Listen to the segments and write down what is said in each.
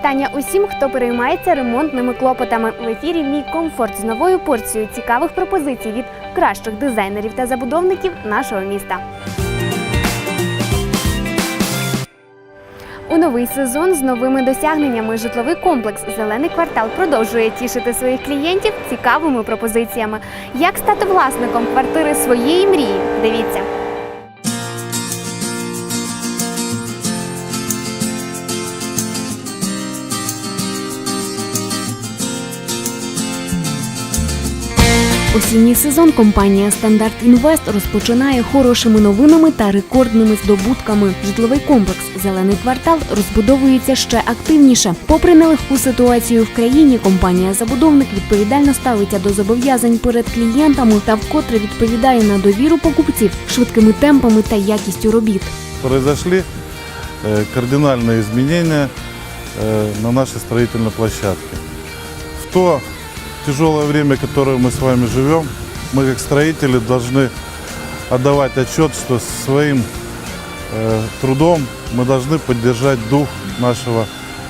вітання усім, хто переймається ремонтними клопотами. В ефірі мій комфорт з новою порцією цікавих пропозицій від кращих дизайнерів та забудовників нашого міста. У новий сезон з новими досягненнями житловий комплекс Зелений квартал продовжує тішити своїх клієнтів цікавими пропозиціями. Як стати власником квартири своєї мрії? Дивіться. Осінній сезон компанія Стандарт Інвест розпочинає хорошими новинами та рекордними здобутками. Житловий комплекс Зелений квартал розбудовується ще активніше. Попри нелегку ситуацію в країні, компанія забудовник відповідально ставиться до зобов'язань перед клієнтами та вкотре відповідає на довіру покупців швидкими темпами та якістю робіт. произошли э, кардинальные изменения э, на нашей строительной площадке. В то тяжелое время, которое мы с вами живем, мы как строители должны отдавать отчет, что своим э, трудом мы должны поддержать дух нашего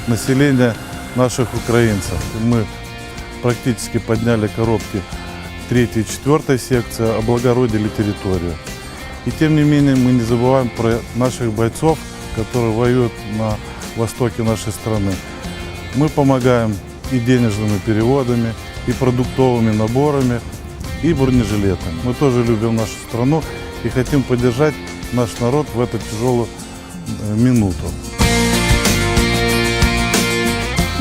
населения, наших украинцев. Мы практически подняли коробки третьей и четвертой секции, облагородили территорию. И тем не менее мы не забываем про наших бойцов, которые воюют на востоке нашей страны. Мы помогаем и денежными переводами, и продуктовыми наборами, и бронежилетами. Мы тоже любим нашу страну и хотим поддержать наш народ в эту тяжелую э, минуту.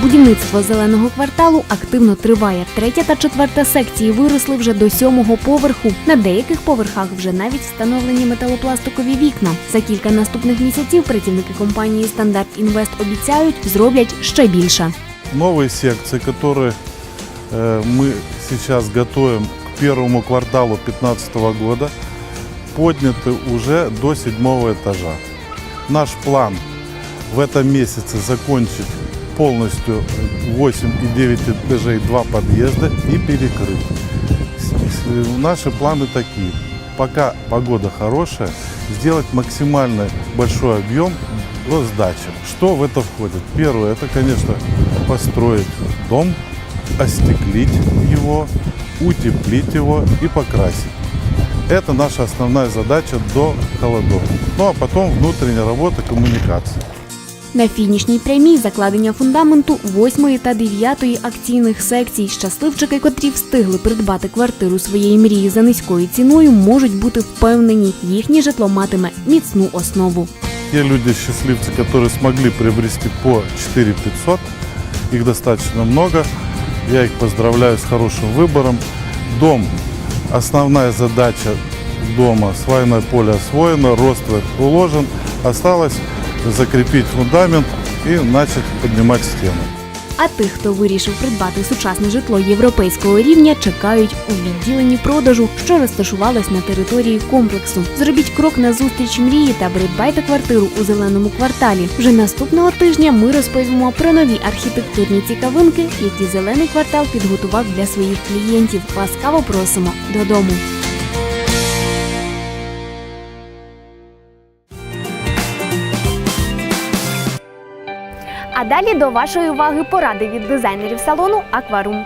Будівництво зеленого кварталу активно триває. Третя та четверта секції виросли вже до сьомого поверху. На деяких поверхах вже навіть встановлені металопластикові вікна. За кілька наступних місяців працівники компанії Стандарт Інвест обіцяють зроблять ще більше. Новые секции, которые э, мы сейчас готовим к первому кварталу 2015 года, подняты уже до седьмого этажа. Наш план в этом месяце закончить полностью 8 и 9 этажей, два подъезда и перекрыть. Наши планы такие. Пока погода хорошая, сделать максимально большой объем до сдачи. Что в это входит? Первое, это, конечно, построить дом, остеклить его, утеплить его и покрасить. Это наша основная задача до холодов. Ну а потом внутренняя работа, коммуникации. На фінішній прямій закладення фундаменту 8 та 9 акційних секцій. Щасливчики, котрі встигли придбати квартиру своєї мрії за низькою ціною, можуть бути впевнені, їхнє житло матиме міцну основу. Те люди, счастливцы, которые смогли приобрести по 4500, их достаточно много. Я их поздравляю с хорошим выбором. Дом, основная задача дома, свайное поле освоено, роствер уложен. Осталось закрепить фундамент и начать поднимать стены. А тих, хто вирішив придбати сучасне житло європейського рівня, чекають у відділенні продажу, що розташувалось на території комплексу. Зробіть крок на зустріч мрії та придбайте квартиру у зеленому кварталі. Вже наступного тижня ми розповімо про нові архітектурні цікавинки, які зелений квартал підготував для своїх клієнтів. Ласкаво просимо додому. Далі до вашої уваги поради від дизайнерів салону Акварум.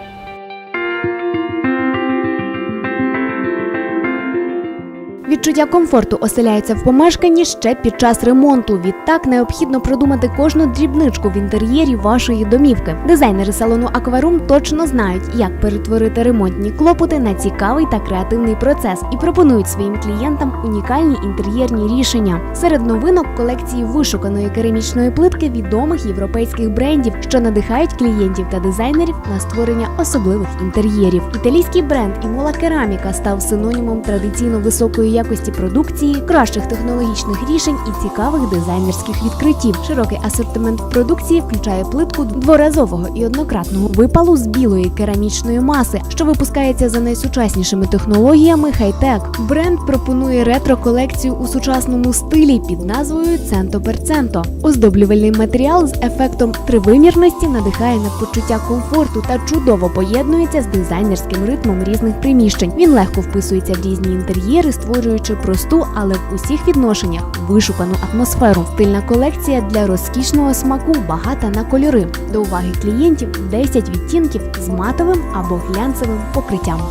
Відчуття комфорту оселяється в помешканні ще під час ремонту. Відтак необхідно продумати кожну дрібничку в інтер'єрі вашої домівки. Дизайнери салону Акварум точно знають, як перетворити ремонтні клопоти на цікавий та креативний процес і пропонують своїм клієнтам унікальні інтер'єрні рішення. Серед новинок колекції вишуканої керамічної плитки відомих європейських брендів, що надихають клієнтів та дизайнерів на створення особливих інтер'єрів. Італійський бренд Імола Кераміка став синонімом традиційно високої якості продукції, кращих технологічних рішень і цікавих дизайнерських відкриттів. Широкий асортимент продукції включає плитку дворазового і однократного випалу з білої керамічної маси, що випускається за найсучаснішими технологіями хай-тек. Бренд пропонує ретро-колекцію у сучасному стилі під назвою Центо Перценто. Оздоблювальний матеріал з ефектом тривимірності надихає на почуття комфорту та чудово поєднується з дизайнерським ритмом різних приміщень. Він легко вписується в різні інтер'єри, створюючи створюючи просту, але в усіх відношеннях вишукану атмосферу. Стильна колекція для розкішного смаку, багата на кольори. До уваги клієнтів 10 відтінків з матовим або глянцевим покриттям.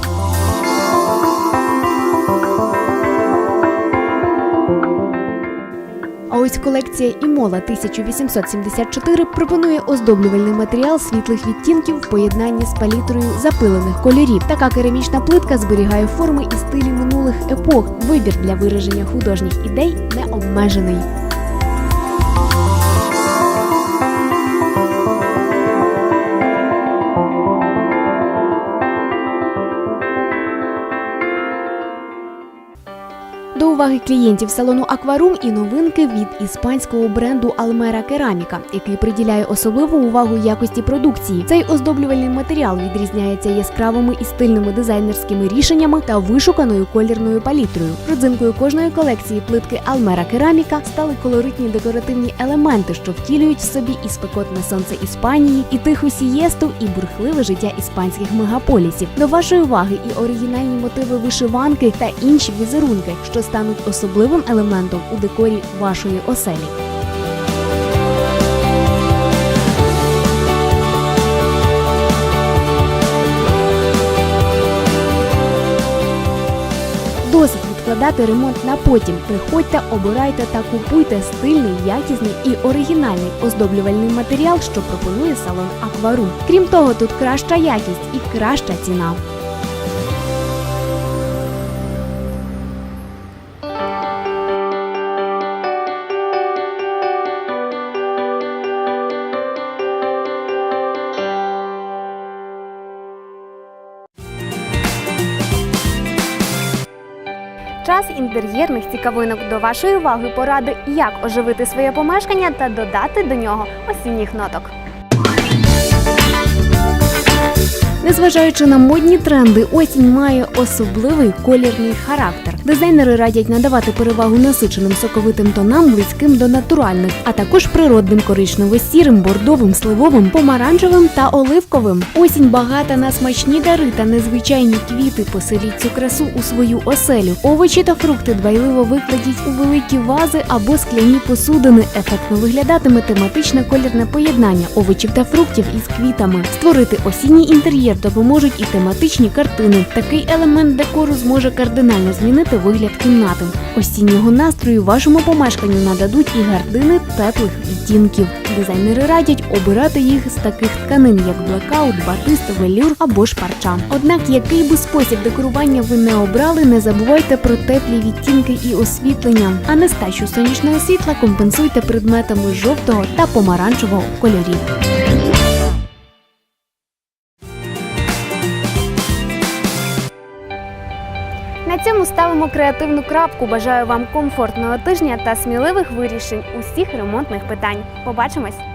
Ось колекція Імола 1874 пропонує оздоблювальний матеріал світлих відтінків в поєднанні з палітрою запилених кольорів. Така керамічна плитка зберігає форми і стилі минулих епох. Вибір для вираження художніх ідей не обмежений. Уваги клієнтів салону Акварум і новинки від іспанського бренду Almera Кераміка, який приділяє особливу увагу якості продукції. Цей оздоблювальний матеріал відрізняється яскравими і стильними дизайнерськими рішеннями та вишуканою колірною палітрою. Родзинкою кожної колекції плитки Almera Кераміка стали колоритні декоративні елементи, що втілюють в собі і спекотне сонце Іспанії, і тиху сієсту, і бурхливе життя іспанських мегаполісів. До вашої уваги і оригінальні мотиви вишиванки та інші візерунки, що стануть особливим елементом у декорі вашої оселі. Досить відкладати ремонт на потім. Приходьте, обирайте та купуйте стильний, якісний і оригінальний оздоблювальний матеріал, що пропонує салон Акварум. Крім того, тут краща якість і краща ціна. Час інтер'єрних цікавинок до вашої уваги поради, як оживити своє помешкання та додати до нього осінніх ноток. Незважаючи на модні тренди, осінь має особливий колірний характер. Дизайнери радять надавати перевагу насиченим соковитим тонам, близьким до натуральних, а також природним коричнево-сірим, бордовим, сливовим, помаранчевим та оливковим. Осінь багата на смачні дари та незвичайні квіти. Поселіть цю красу у свою оселю. Овочі та фрукти дбайливо викладіть у великі вази або скляні посудини. Ефектно виглядатиме тематичне колірне поєднання овочів та фруктів із квітами. Створити осінній інтер'єр допоможуть і тематичні картини. Такий елемент декору зможе кардинально змінити вигляд кімнати. Осіннього настрою вашому помешканню нададуть і гардини теплих відтінків. Дизайнери радять обирати їх з таких тканин, як блекаут, батист, велюр або ж парча. Однак, який би спосіб декорування ви не обрали, не забувайте про теплі відтінки і освітлення. А нестачу сонячного світла компенсуйте предметами жовтого та помаранчевого кольорів. Цьому ставимо креативну крапку. Бажаю вам комфортного тижня та сміливих вирішень усіх ремонтних питань. Побачимось!